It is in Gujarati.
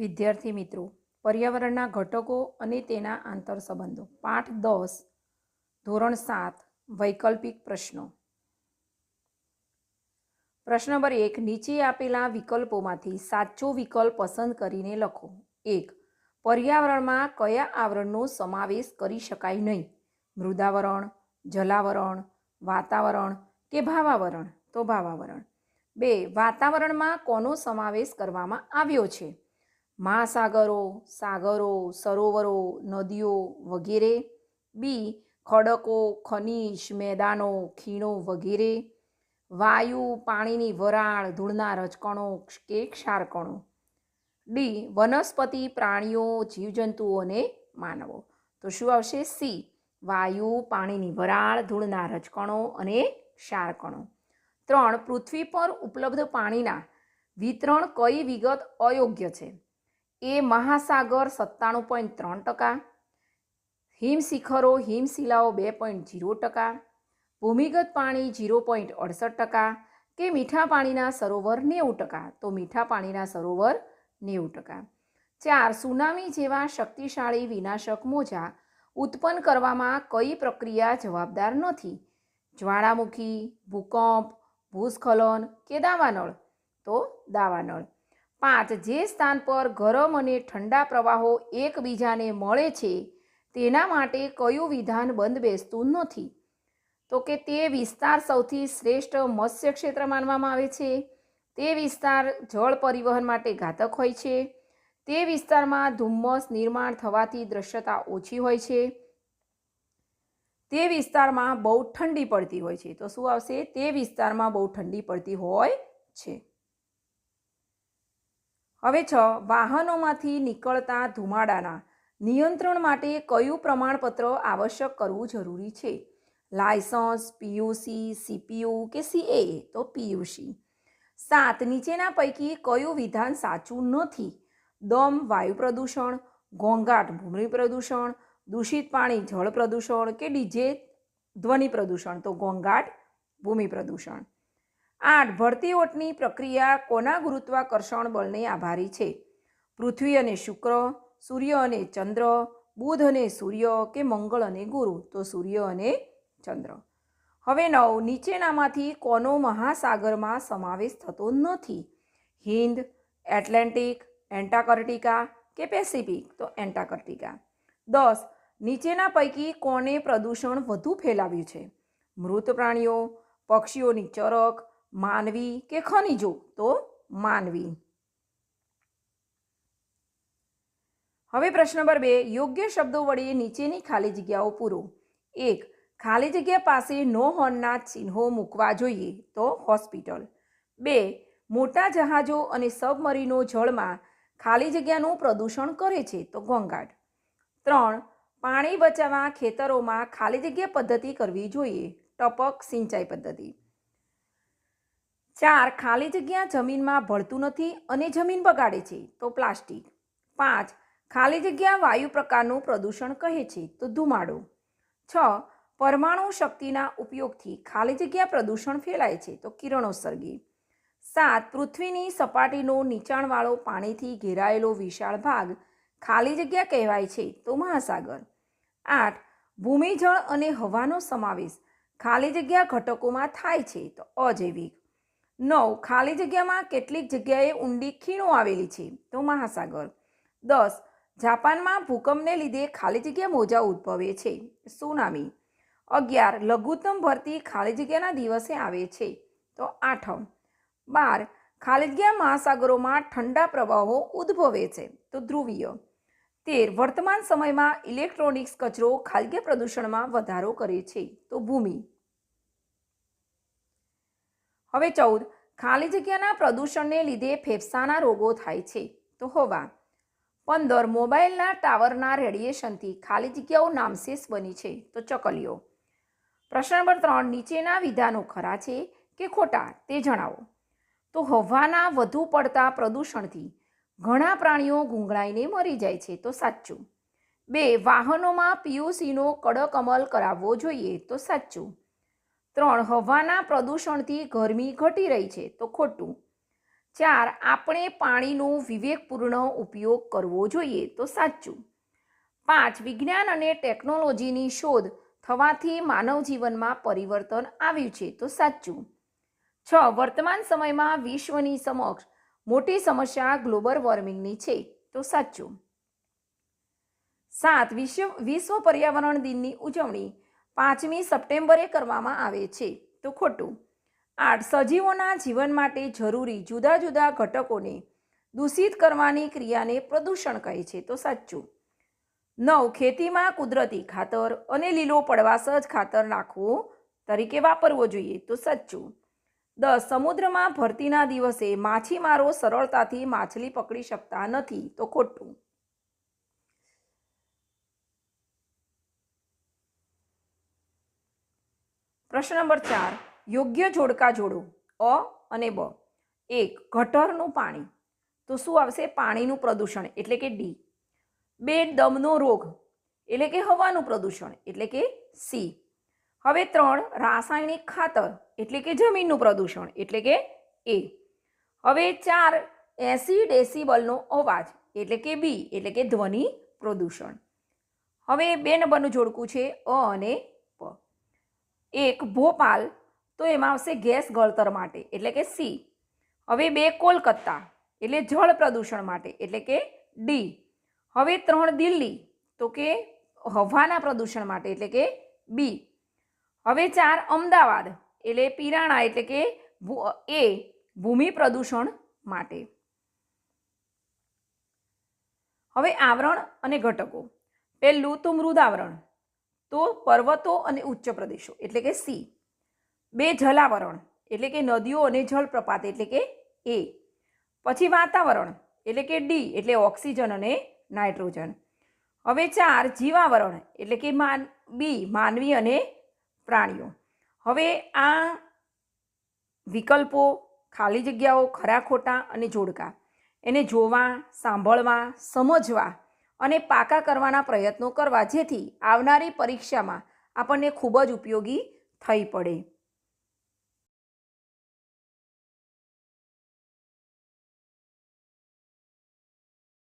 વિદ્યાર્થી મિત્રો, પર્યાવરણના ઘટકો અને તેના આંતરસંબંધો. પાઠ દસ, ધોરણ સાત, વૈકલ્પિક પ્રશ્નો. પ્રશ્ન નંબર એક, નીચે આપેલા વિકલ્પોમાંથી સાચો વિકલ્પ પસંદ કરીને લખો. એક, પર્યાવરણમાં કયા આવરણનો સમાવેશ કરી શકાય નહીં? મૃદાવરણ, જલાવરણ, વાતાવરણ કે ભાવાવરણ? તો ભાવાવરણ. બે, વાતાવરણમાં કોનો સમાવેશ કરવામાં આવ્યો છે? મહાસાગરો, સાગરો, સરોવરો, નદીઓ વગેરે. બી, ખડકો, ખનિજ, મેદાનો, ખીણો વગેરે. વાયુ, પાણીની વરાળ, ધૂળના રજકણો કે ક્ષારકણો. ડી, વનસ્પતિ, પ્રાણીઓ, જીવજંતુઓ અને માનવો. તો શું આવશે? સી, વાયુ, પાણીની વરાળ, ધૂળના રજકણો અને ક્ષારકણો. ત્રણ, પૃથ્વી પર ઉપલબ્ધ પાણીના વિતરણ કઈ વિગત અયોગ્ય છે? એ મહાસાગર સત્તાણું પોઈન્ટ ત્રણ ટકા, હિમશિખરો હિમશિલાઓ બે પોઈન્ટ જીરો ટકા, ભૂમિગત પાણી જીરો પોઈન્ટ અડસઠ ટકા કે મીઠા પાણીના સરોવર નેવું ટકા, તો મીઠા પાણીના સરોવર નેવું ટકા. ચાર, સુનામી જેવા શક્તિશાળી વિનાશક મોજા ઉત્પન્ન કરવામાં કઈ પ્રક્રિયા જવાબદાર નથી? જ્વાળામુખી, ભૂકંપ, ભૂસ્ખલન કે દાવાનળ? તો દાવાનળ. પાંચ જે સ્થાન પર ગરમ અને ઠંડા પ્રવાહો એકબીજાને મળે છે, તેના માટે કયું વિધાન બંધ બેસતું નથી? તો કે તે વિસ્તાર સૌથી શ્રેષ્ઠ મત્સ્ય ક્ષેત્ર માનવામાં આવે છે. તે વિસ્તાર જળ પરિવહન માટે ઘાતક હોય છે. તે વિસ્તારમાં ધુમ્મસ નિર્માણ થવાથી દ્રશ્યતા ઓછી હોય છે. તે વિસ્તારમાં બહુ ઠંડી પડતી હોય છે. તો શું આવશે? તે વિસ્તારમાં બહુ ઠંડી પડતી હોય છે. હવે છ, વાહનોમાંથી નીકળતા ધુમાડાના નિયંત્રણ માટે કયું પ્રમાણપત્ર આવશ્યક કરવું જરૂરી છે? લાયસન્સ પીયુસી સીપીયુ કે સીએ તો પીયુસી સાત, નીચેના પૈકી કયું વિધાન સાચું નથી? દમ, વાયુ પ્રદૂષણ, ઘોંઘાટ, ભૂમિ પ્રદૂષણ, દૂષિત પાણી, જળ પ્રદૂષણ કે ડીજે, ધ્વનિ પ્રદૂષણ? તો ઘોંઘાટ, ભૂમિ પ્રદૂષણ. આઠ ભરતી ઓટની પ્રક્રિયા કોના ગુરુત્વાકર્ષણ બળને આભારી છે? પૃથ્વી અને શુક્ર, સૂર્ય અને ચંદ્ર, બુધ અને સૂર્ય કે મંગળ અને ગુરુ? તો સૂર્ય અને ચંદ્ર. હવે નવ, નીચેનામાંથી કોનો મહાસાગરમાં સમાવેશ થતો નથી? હિન્દ, એટલાન્ટિક, એન્ટાર્કટિકા કે પેસિફિક? તો એન્ટાર્કટિકા. દસ, નીચેના પૈકી કોને પ્રદૂષણ વધુ ફેલાવ્યું છે? મૃત પ્રાણીઓ, પક્ષીઓની ચરક માનવી કે ખનિજો તો માનવી. હવે પ્રશ્ન નંબર બે. યોગ્ય શબ્દો વડે નીચેની ખાલી જગ્યાઓ પૂરો. એક, ખાલી જગ્યા પાસે નો હોર્નના ચિહ્નો મૂકવા જોઈએ, તો હોસ્પિટલ. બે, મોટા જહાજો અને સબમરીનો જળમાં ખાલી જગ્યાનું પ્રદૂષણ કરે છે, તો ઘોંઘાટ. ત્રણ, પાણી બચાવવા ખેતરોમાં ખાલી જગ્યા પદ્ધતિ કરવી જોઈએ, ટપક સિંચાઈ પદ્ધતિ. ચાર ખાલી જગ્યા જમીનમાં ભળતું નથી અને જમીન બગાડે છે, તો પ્લાસ્ટિક. પાંચ, ખાલી જગ્યા વાયુ પ્રકારનું પ્રદૂષણ કહે છે, તો ધુમાડો. છ, પરમાણુ શક્તિના ઉપયોગથી ખાલી જગ્યા પ્રદૂષણ ફેલાય છે, તો કિરણોત્સર્ગી. સાત, પૃથ્વીની સપાટીનો નીચાણવાળો પાણીથી ઘેરાયેલો વિશાળ ભાગ ખાલી જગ્યા કહેવાય છે, તો મહાસાગર. આઠ, ભૂમિજળ અને હવાનો સમાવેશ ખાલી જગ્યા ઘટકોમાં થાય છે, તો અજૈવિક નવ, ખાલી જગ્યામાં કેટલીક જગ્યાએ ઊંડી ખીણો આવેલી છે. તો મહાસાગર. દસ, જાપાનમાં ભૂકંપને લીધે ખાલી જગ્યા મોજા ઉદ્ભવે છે. સુનામી. અગિયાર, લઘુત્તમ ભરતી ખાલી જગ્યાના દિવસે આવે છે. તો આઠમ. બાર, ખાલી જગ્યા મહાસાગરોમાં ઠંડા પ્રવાહો ઉદ્ભવે છે. તો ધ્રુવીય. તેર, વર્તમાન સમયમાં ઇલેક્ટ્રોનિક્સ કચરો ખાલી પ્રદૂષણમાં વધારો કરે છે. તો ભૂમિ. હવે ચૌદ ખાલી જગ્યાના પ્રદૂષણને લીધે ફેફસાના રોગો થાય છે. તો હવા, પંદર મોબાઈલના ટાવરના રેડિયેશનથી ખાલી જગ્યાઓ નામશેષ બની છે. તો ચકલીઓ, પ્રશ્ન નંબર ત્રણ, નીચેના વિધાનો ખરા છે કે ખોટા તે જણાવો. તો હવાના વધુ પડતા પ્રદૂષણથી ઘણા પ્રાણીઓ ગુંગળાઈને મરી જાય છે. તો સાચું. બે, વાહનોમાં પીયુસીનો કડક અમલ કરાવવો જોઈએ. તો સાચું. ત્રણ હવાના પ્રદૂષણથી ગરમી ઘટી રહી છે. તો ખોટું. ચાર, આપણે પાણીનો વિવેકપૂર્ણ ઉપયોગ કરવો જોઈએ. તો સાચું. પાંચ, વિજ્ઞાન અને ટેકનોલોજીની શોધ થવાથી માનવ જીવનમાં પરિવર્તન આવ્યું છે. તો સાચું. છ, વર્તમાન સમયમાં વિશ્વની સમક્ષ મોટી સમસ્યા ગ્લોબલ વોર્મિંગની છે. તો સાચું. સાત, વિશ્વ વિશ્વ પર્યાવરણ દિનની ઉજવણી. પાંચમી સપ્ટેમ્બરે કરવામાં આવે છે. તો ખોટું. આઠ, સજીવોના જીવન માટે જરૂરી જુદા જુદા ઘટકોને દૂષિત કરવાની ક્રિયાને પ્રદૂષણ કહે છે. તો સાચું. નવ, ખેતીમાં કુદરતી ખાતર અને લીલો પડવાસ જ ખાતર નાખવું તરીકે વાપરવો જોઈએ. તો સાચું. દસ, સમુદ્રમાં ભરતીના દિવસે માછીમારો સરળતાથી માછલી પકડી શકતા નથી. તો ખોટું. પ્રશ્ન નંબર ચાર, યોગ્ય જોડકા જોડો. અ અને બ. એક, ગટરનું પાણી. તો શું આવશે? પાણીનું પ્રદૂષણ, એટલે કે ડી. બે, દમનો રોગ, એટલે કે હવાનું પ્રદૂષણ, એટલે કે સી. હવે ત્રણ, રાસાયણિક ખાતર, એટલે કે જમીનનું પ્રદૂષણ, એટલે કે એ. હવે ચાર, એસી ડેસિબલનો અવાજ, એટલે કે બી, એટલે કે ધ્વનિ પ્રદૂષણ. હવે બે નંબરનું જોડકું છે, અ અને એક ભોપાલ, તો એમાં આવશે ગેસ ગળતર માટે, એટલે કે સી હવે બે કોલકાતા, એટલે જળ પ્રદૂષણ માટે, એટલે કે ડી હવે ત્રણ દિલ્હી, તો કે હવાના પ્રદૂષણ માટે, એટલે કે બી હવે ચાર અમદાવાદ, એટલે પિરાણા, એટલે કે એ, ભૂમિ પ્રદૂષણ માટે. હવે આવરણ અને ઘટકો. પહેલું તો મૃદાવરણ. તો પર્વતો અને ઉચ્ચ પ્રદેશો, એટલે કે સી બે જલાવરણ, એટલે કે નદીઓ અને જળપ્રપાત, એટલે કે એ પછી વાતાવરણ, એટલે કે ડી એટલે ઓક્સિજન અને નાઇટ્રોજન. હવે ચાર, જીવાવરણ, એટલે કે માન બી માનવી અને પ્રાણીઓ. હવે આ વિકલ્પો ખાલી જગ્યાઓ, ખરા ખોટા અને જોડકા. એને જોવા, સાંભળવા, સમજવા અને પાકા કરવાના પ્રયત્નો કરવા જેથી આવનારી પરીક્ષામાં આપણને ખૂબ જ ઉપયોગી થઈ પડે.